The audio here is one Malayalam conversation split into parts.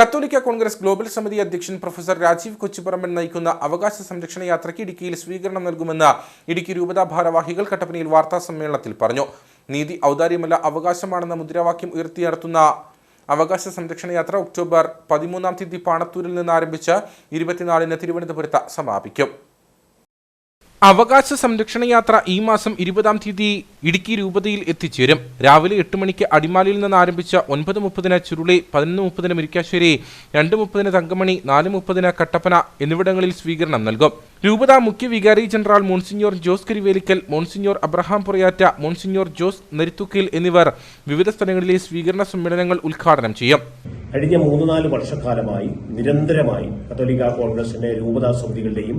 കത്തോലിക്ക കോൺഗ്രസ് ഗ്ലോബൽ സമിതി അധ്യക്ഷൻ പ്രൊഫസർ രാജീവ് കൊച്ചുപറമ്പൻ നയിക്കുന്ന അവകാശ സംരക്ഷണ യാത്രയ്ക്ക് ഇടുക്കിയിൽ സ്വീകരണം നൽകുമെന്ന് ഇടുക്കി രൂപതാ ഭാരവാഹികൾ കട്ടപ്പനയിൽ വാർത്താ സമ്മേളനത്തിൽ പറഞ്ഞു. നീതി ഔദാര്യമല്ല അവകാശമാണെന്ന മുദ്രാവാക്യം ഉയർത്തി നടത്തുന്ന അവകാശ സംരക്ഷണ യാത്ര ഒക്ടോബർ പതിമൂന്നാം തീയതി പാണത്തൂരിൽ നിന്ന് ആരംഭിച്ച് ഇരുപത്തിനാലിന് തിരുവനന്തപുരത്ത് സമാപിക്കും. അവകാശ സംരക്ഷണ യാത്ര ഈ മാസം ഇരുപതാം തീയതി ഇടുക്കി രൂപതയിൽ എത്തിച്ചേരും. രാവിലെ എട്ട് മണിക്ക് അടിമാലിയിൽ നിന്ന് ആരംഭിച്ച ഒൻപത് മുപ്പതിന് ചുരുളി പതിനൊന്ന് മുപ്പതിന് മുരിക്കാശ്ശേരി രണ്ട് മുപ്പതിന് തങ്കമണി നാല് മുപ്പതിന് കട്ടപ്പന എന്നിവിടങ്ങളിൽ സ്വീകരണം നൽകും. രൂപത മുഖ്യ വികാരി general monsignor Jose Karivelikkal monsignor Abraham Purayatta monsignor Jose Narithukkil എന്നിവർ വിവിധ സ്ഥലങ്ങളിലെ സ്വീകരണ സമ്മേളനങ്ങൾ ഉദ്ഘാടനം ചെയ്യും. കഴിഞ്ഞ മൂന്ന് നാല് വർഷക്കാലമായി നിരന്തരമായി കത്തോലിക്ക കോൺഗ്രസിന്റെ രൂപതാ സമിതികളുടെയും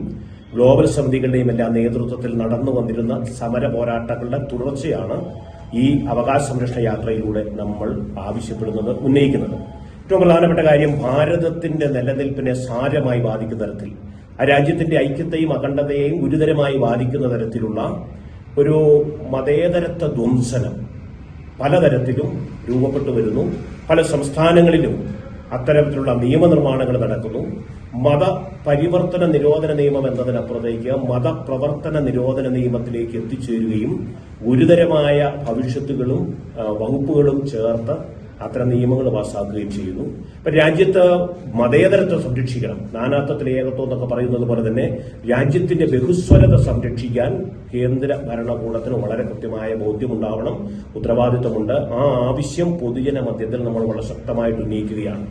ഗ്ലോബൽ സമിതികളുടെയും എല്ലാം നേതൃത്വത്തിൽ നടന്നു വന്നിരുന്ന സമര പോരാട്ടങ്ങളുടെ തുടർച്ചയാണ് ഈ അവകാശ സംരക്ഷണ യാത്രയിലൂടെ നമ്മൾ ആവശ്യപ്പെടുന്നത് ഉന്നയിക്കുന്നത്. ഏറ്റവും പ്രധാനപ്പെട്ട കാര്യം ഭാരതത്തിന്റെ നിലനിൽപ്പിനെ സാരമായി ബാധിക്കുന്ന തരത്തിൽ ആ രാജ്യത്തിന്റെ ഐക്യത്തെയും അഖണ്ഡതയെയും ഗുരുതരമായി ബാധിക്കുന്ന തരത്തിലുള്ള ഒരു മതേതരത്വ ധ്വംസനം പലതരത്തിലും രൂപപ്പെട്ടു വരുന്നു. പല സംസ്ഥാനങ്ങളിലും അത്തരത്തിലുള്ള നിയമനിർമ്മാണങ്ങൾ നടക്കുന്നു. മത പരിവർത്തന നിരോധന നിയമം എന്നതിനപ്പുറത്തേക്ക് മതപ്രവർത്തന നിരോധന നിയമത്തിലേക്ക് എത്തിച്ചേരുകയും ഗുരുതരമായ ഭവിഷ്യത്തുകളും വകുപ്പുകളും ചേർത്ത് അത്തരം നിയമങ്ങൾ പാസ്സാക്കുകയും ചെയ്യുന്നു. ഇപ്പൊ രാജ്യത്ത് മതേതരത്വം സംരക്ഷിക്കണം. നാനാത്വത്തിൽ ഏകത്വം എന്നൊക്കെ പറയുന്നത് പോലെ തന്നെ രാജ്യത്തിന്റെ ബഹുസ്വരത സംരക്ഷിക്കാൻ കേന്ദ്ര ഭരണകൂടത്തിന് വളരെ കൃത്യമായ ബോധ്യമുണ്ടാവണം ഉത്തരവാദിത്വമുണ്ട്. ആ ആവശ്യം പൊതുജന മധ്യത്തിൽ നമ്മൾ വളരെ ശക്തമായിട്ട് ഉന്നയിക്കുകയാണ്.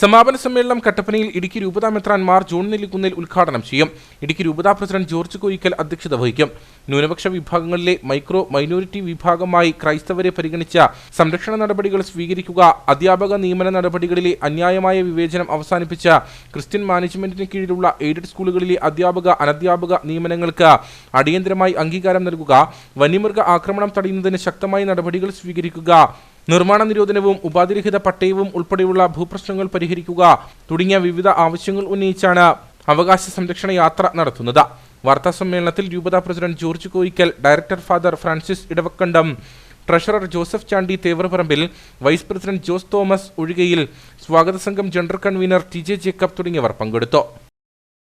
സമാപന സമ്മേളനം കട്ടപ്പനയിൽ ഇടുക്കി രൂപതാ മെത്രാൻ മാർ ജോൺ നെല്ലിക്കുന്നിൽ ഉദ്ഘാടനം ചെയ്യും. ഇടുക്കി രൂപതാ പ്രസിഡന്റ് ജോർജ് കോയിക്കൽ അധ്യക്ഷത വഹിക്കും. ന്യൂനപക്ഷ വിഭാഗങ്ങളിലെ മൈക്രോ മൈനോറിറ്റി വിഭാഗമായി ക്രൈസ്തവരെ പരിഗണിച്ച സംരക്ഷണ നടപടികൾ സ്വീകരിക്കുക അധ്യാപക നിയമന നടപടികളിലെ അന്യായമായ വിവേചനം അവസാനിപ്പിച്ച ക്രിസ്ത്യൻ മാനേജ്മെന്റിന് കീഴിലുള്ള എയ്ഡഡ് സ്കൂളുകളിലെ അധ്യാപക അനധ്യാപക നിയമനങ്ങൾക്ക് അടിയന്തരമായി അംഗീകാരം നൽകുക വന്യമൃഗ ആക്രമണം തടയുന്നതിന് ശക്തമായ നടപടികൾ സ്വീകരിക്കുക നിർമ്മാണ നിരോധനവും ഉപാധിരഹിത പട്ടയവും ഉൾപ്പെടെയുള്ള ഭൂപ്രശ്നങ്ങൾ പരിഹരിക്കുക തുടങ്ങിയ വിവിധ ആവശ്യങ്ങൾ ഉന്നയിച്ചാണ് അവകാശ സംരക്ഷണ യാത്ര നടത്തുന്നത്. വാർത്താ സമ്മേളനത്തിൽ രൂപതാ president George Koyikkal director father Francis Idavakkandam treasurer Joseph Chandy Thevarparambil vice president Jose Thomas Ozhikayil സ്വാഗത സംഘം general convener T J Jacob തുടങ്ങിയവർ പങ്കെടുത്തു.